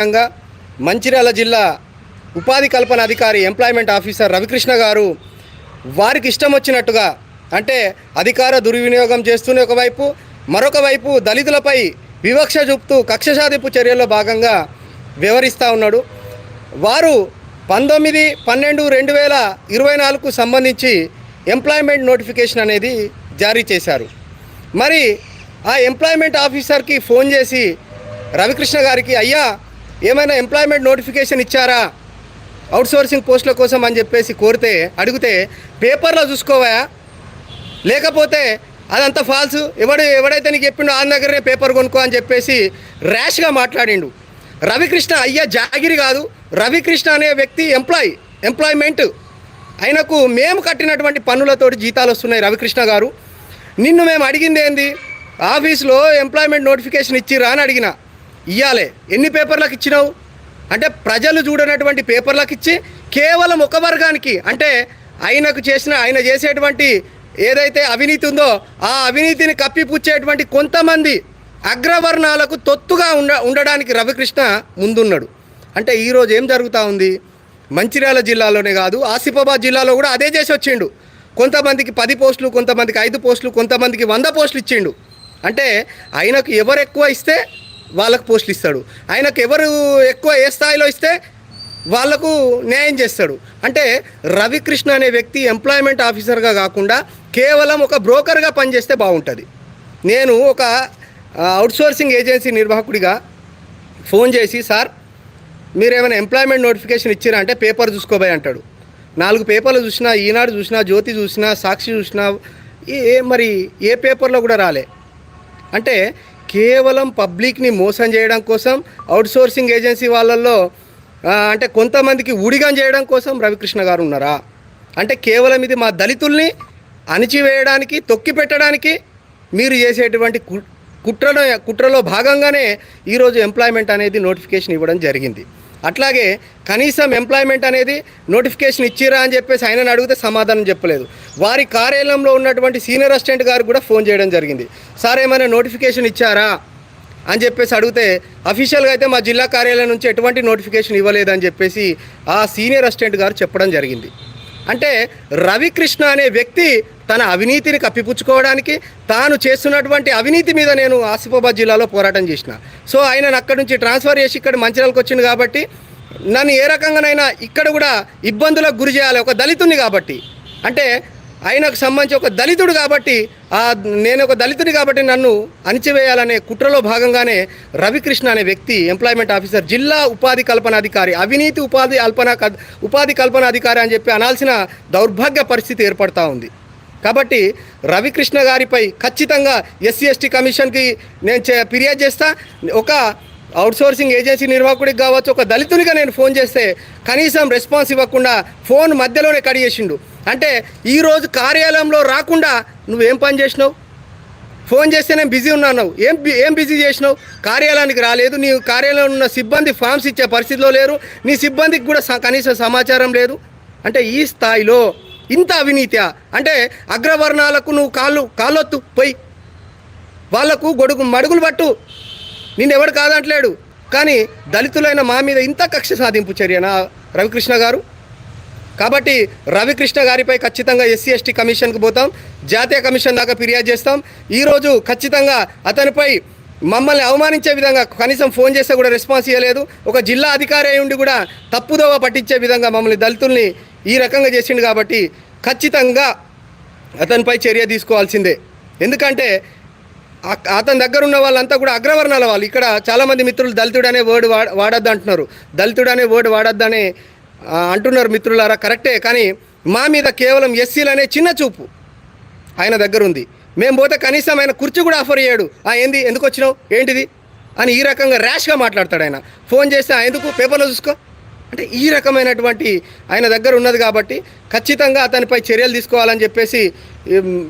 సందర్భంగా మంచిర్యాల జిల్లా ఉపాధి కల్పన అధికారి ఎంప్లాయ్మెంట్ ఆఫీసర్ రవికృష్ణ గారు వారికి ఇష్టం వచ్చినట్టుగా అంటే అధికార దుర్వినియోగం చేస్తూనే ఒకవైపు మరొక వైపు దళితులపై వివక్ష చూపుతూ కక్ష సాధింపు చర్యల్లో భాగంగా వ్యవహరిస్తూ ఉన్నాడు. వారు పంతొమ్మిది పన్నెండు రెండు వేల ఇరవై నాలుగుకు సంబంధించి ఎంప్లాయ్మెంట్ నోటిఫికేషన్ అనేది జారీ చేశారు. మరి ఆ ఎంప్లాయ్మెంట్ ఆఫీసర్కి ఫోన్ చేసి రవికృష్ణ గారికి అయ్యా ఏమైనా ఎంప్లాయ్మెంట్ నోటిఫికేషన్ ఇచ్చారా? అవుట్సోర్సింగ్ పోస్టుల కోసం అని చెప్పేసి కోరితే అడిగితే పేపర్లో చూసుకోవా? లేకపోతే అదంతా ఫాల్స్ ఎవడు ఎవడైతే నీకు చెప్పిండో ఆయన దగ్గరనే పేపర్ కొనుక్కో అని చెప్పేసి ర్యాష్గా మాట్లాడిండు. రవికృష్ణ అయ్యా జాగిరి కాదు. రవికృష్ణ అనే వ్యక్తి ఎంప్లాయ్ ఎంప్లాయ్మెంట్ ఆయనకు మేము కట్టినటువంటి పన్నులతోటి జీతాలు వస్తున్నాయి రవికృష్ణ గారు. నిన్ను మేము అడిగింది ఏంది? ఆఫీస్లో ఎంప్లాయ్మెంట్ నోటిఫికేషన్ ఇచ్చిరా అని అడిగిన. ఇయ్యాలే. ఎన్ని పేపర్లకు ఇచ్చినావు? అంటే ప్రజలు చూడనటువంటి పేపర్లకు ఇచ్చి కేవలం ఒక వర్గానికి అంటే ఆయనకు చేసిన ఆయన చేసేటువంటి ఏదైతే అవినీతి ఉందో ఆ అవినీతిని కప్పిపుచ్చేటువంటి కొంతమంది అగ్రవర్ణాలకు తొత్తుగా ఉండ ఉండడానికి రవికృష్ణ ముందున్నాడు. అంటే ఈరోజు ఏం జరుగుతూ ఉంది? మంచిర్యాల జిల్లాలోనే కాదు ఆసిఫాబాద్ జిల్లాలో కూడా అదే చేసి వచ్చిండు. కొంతమందికి పది పోస్టులు కొంతమందికి ఐదు పోస్టులు కొంతమందికి వంద పోస్టులు ఇచ్చిండు. అంటే ఆయనకు ఎవరు ఎక్కువ ఇస్తే వాళ్ళకు పోస్టులు ఇస్తాడు. ఆయనకు ఎవరు ఎక్కువ ఏ స్థాయిలో ఇస్తే వాళ్ళకు న్యాయం చేస్తాడు. అంటే రవికృష్ణ అనే వ్యక్తి ఎంప్లాయ్మెంట్ ఆఫీసర్గా కాకుండా కేవలం ఒక బ్రోకర్గా పనిచేస్తే బాగుంటుంది. నేను ఒక అవుట్సోర్సింగ్ ఏజెన్సీ నిర్వాహకుడిగా ఫోన్ చేసి సార్ మీరు ఏమైనా ఎంప్లాయ్మెంట్ నోటిఫికేషన్ ఇచ్చారా అంటే పేపర్ చూసుకోబోయ్ అంటాడు. నాలుగు పేపర్లు చూసినా ఈనాడు చూసినా జ్యోతి చూసినా సాక్షి చూసినా ఏ- ఏ మరి ఏ పేపర్లో కూడా రాలే. అంటే కేవలం పబ్లిక్ని మోసం చేయడం కోసం అవుట్సోర్సింగ్ ఏజెన్సీ వాళ్ళల్లో అంటే కొంతమందికి ఉడిగం చేయడం కోసం రవికృష్ణ గారు ఉన్నారా? అంటే కేవలం ఇది మా దళితుల్ని అణిచివేయడానికి తొక్కి పెట్టడానికి మీరు చేసేటువంటి కు- కుట్రలో కుట్రలో భాగంగానే ఈరోజు ఎంప్లాయ్మెంట్ అనేది నోటిఫికేషన్ ఇవ్వడం జరిగింది. అట్లాగే కనీసం ఎంప్లాయ్మెంట్ అనేది నోటిఫికేషన్ ఇచ్చిరా అని చెప్పేసి ఆయనను అడిగితే సమాధానం చెప్పలేదు. వారి కార్యాలయంలో ఉన్నటువంటి సీనియర్ అసిస్టెంట్ గారు కూడా ఫోన్ చేయడం జరిగింది. సార్ ఏమైనా నోటిఫికేషన్ ఇచ్చారా? అని చెప్పేసి అడిగితే అఫీషియల్గా అయితే మా జిల్లా కార్యాలయం నుంచి ఎటువంటి నోటిఫికేషన్ ఇవ్వలేదని చెప్పేసి ఆ సీనియర్ అసిస్టెంట్ గారు చెప్పడం జరిగింది. అంటే రవికృష్ణ అనే వ్యక్తి తన అవినీతిని కప్పిపుచ్చుకోవడానికి తాను చేస్తున్నటువంటి అవినీతి మీద నేను ఆసిఫాబాద్ జిల్లాలో పోరాటం చేసిన. సో ఆయన అక్కడి నుంచి ట్రాన్స్ఫర్ చేసి ఇక్కడ మంచిర్యాలకు వచ్చింది కాబట్టి నన్ను ఏ రకంగానైనా ఇక్కడ కూడా ఇబ్బందులకు గురి చేయాలి. ఒక దళితుని కాబట్టి. అంటే ఆయనకు సంబంధించి ఒక దళితుడు కాబట్టి ఆ నేను ఒక దళితుడి కాబట్టి నన్ను అణిచివేయాలనే కుట్రలో భాగంగానే రవికృష్ణ అనే వ్యక్తి ఎంప్లాయ్మెంట్ ఆఫీసర్ జిల్లా ఉపాధి కల్పన అధికారి అవినీతి ఉపాధి కల్పన ఉపాధి కల్పన అధికారి అని చెప్పి అనాల్సిన దౌర్భాగ్య పరిస్థితి ఏర్పడతా ఉంది. కాబట్టి రవికృష్ణ గారిపై ఖచ్చితంగా ఎస్సీ ఎస్టీ కమిషన్కి నేను చే- ఫిర్యాదు చేస్తా. ఒక అవుట్సోర్సింగ్ ఏజెన్సీ నిర్వాహకుడికి కావచ్చు ఒక దళితునిగా నేను ఫోన్ చేస్తే కనీసం రెస్పాన్స్ ఇవ్వకుండా ఫోన్ మధ్యలోనే కడిగేసిండు అంటే ఈరోజు కార్యాలయంలో రాకుండా నువ్వేం పని చేసినావు? ఫోన్ చేస్తే నేను బిజీ ఉన్నాను ఏం బి- ఏం బిజీ చేసినావు? కార్యాలయానికి రాలేదు. నీ కార్యాలయంలో ఉన్న సిబ్బంది ఫామ్స్ ఇచ్చే పరిస్థితిలో లేరు. నీ సిబ్బందికి కూడా కనీసం కనీస సమాచారం లేదు. అంటే ఈ స్థాయిలో ఇంత అవినీత్యా అంటే అగ్రవర్ణాలకు నువ్వు కాళ్ళు కాళ్ళొత్తు పోయి. వాళ్ళకు గొడుగు మడుగులు పట్టు. నిన్నెవడు కాదంటలేడు. కానీ దళితులైన మా మీద ఇంత కక్ష సాధింపు చర్యనా రవికృష్ణ గారు? కాబట్టి రవికృష్ణ గారిపై ఖచ్చితంగా ఎస్సీ ఎస్టీ కమిషన్కి పోతాం. జాతీయ కమిషన్ దాకా ఫిర్యాదు చేస్తాం. ఈరోజు ఖచ్చితంగా అతనిపై మమ్మల్ని అవమానించే విధంగా కనీసం ఫోన్ చేస్తే కూడా రెస్పాన్స్ ఇవ్వలేదు ఒక జిల్లా అధికారి అయి ఉండి కూడా తప్పుదోవ పట్టించే విధంగా మమ్మల్ని దళితుల్ని ఈ రకంగా చేసిండు కాబట్టి ఖచ్చితంగా అతనిపై చర్య తీసుకోవాల్సిందే. ఎందుకంటే అతని దగ్గర ఉన్న వాళ్ళంతా కూడా అగ్రవర్ణాల వాళ్ళు. ఇక్కడ చాలామంది మిత్రులు దళితుడనే వర్డ్ వాడద్దు అంటున్నారు దళితుడనే వర్డ్ వాడద్దు అంటున్నారు మిత్రులారా. కరెక్టే కానీ మా మీద కేవలం ఎస్సీలు అనే చిన్న చూపు ఆయన దగ్గర ఉంది మేము పోతే కనీసం ఆయన కుర్చీ కూడా ఆఫర్ అయ్యాడు ఆ ఏంది ఎందుకు వచ్చినావు? ఏంటిది? అని ఈ రకంగా ర్యాష్గా మాట్లాడతాడు ఆయన. ఫోన్ చేస్తే ఎందుకు? పేపర్లో చూసుకో. అంటే ఈ రకమైనటువంటి ఆయన దగ్గర ఉన్నది కాబట్టి ఖచ్చితంగా అతనిపై చర్యలు తీసుకోవాలని చెప్పేసి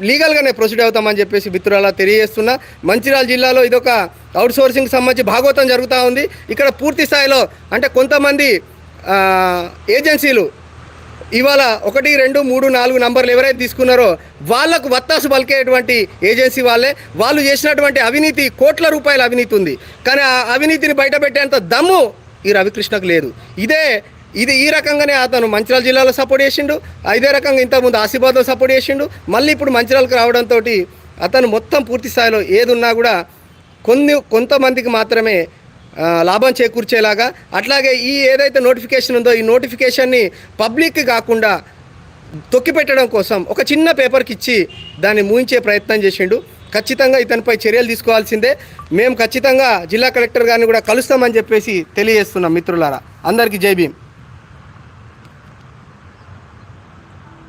లీగల్గానే ప్రొసీడ్ అవుతామని చెప్పేసి మిత్రులా తెలియజేస్తున్నా. మంచిర్యాల జిల్లాలో ఇదొక అవుట్ సోర్సింగ్ సంబంధించి భాగవతం జరుగుతూ ఉంది. ఇక్కడ పూర్తి స్థాయిలో అంటే కొంతమంది ఏజెన్సీలు ఇవాళ ఒకటి రెండు మూడు నాలుగు నంబర్లు ఎవరైతే తీసుకున్నారో వాళ్ళకు వత్తాసు పలికేటువంటి ఏజెన్సీ వాళ్ళే. వాళ్ళు చేసినటువంటి అవినీతి కోట్ల రూపాయల అవినీతి ఉంది. కానీ ఆ అవినీతిని బయటపెట్టేంత దమ్ము ఈ రవికృష్ణకు లేదు. ఇదే ఇది ఈ రకంగానే అతను మంచిర్యాల జిల్లాలో సపోర్ట్ చేసిండు ఇదే రకంగా ఇంతకుముందు ఆసిఫాబాద్లో సపోర్ట్ చేసిండు మళ్ళీ ఇప్పుడు మంచిర్యాలకు రావడంతో అతను మొత్తం పూర్తి స్థాయిలో ఏదున్నా కూడా కొన్ని కొంతమందికి మాత్రమే లాభం చేకూర్చేలాగా అట్లాగే ఈ ఏదైతే నోటిఫికేషన్ ఉందో ఈ నోటిఫికేషన్ని పబ్లిక్ కాకుండా తొక్కిపెట్టడం కోసం ఒక చిన్న పేపర్కి ఇచ్చి దాన్ని మూయించే ప్రయత్నం చేసిండు. ఖచ్చితంగా ఇతనిపై చర్యలు తీసుకోవాల్సిందే. మేము ఖచ్చితంగా జిల్లా కలెక్టర్ గారిని కూడా కలుస్తామని చెప్పేసి తెలియజేస్తున్నాం మిత్రులారా. అందరికీ జై భీమ్.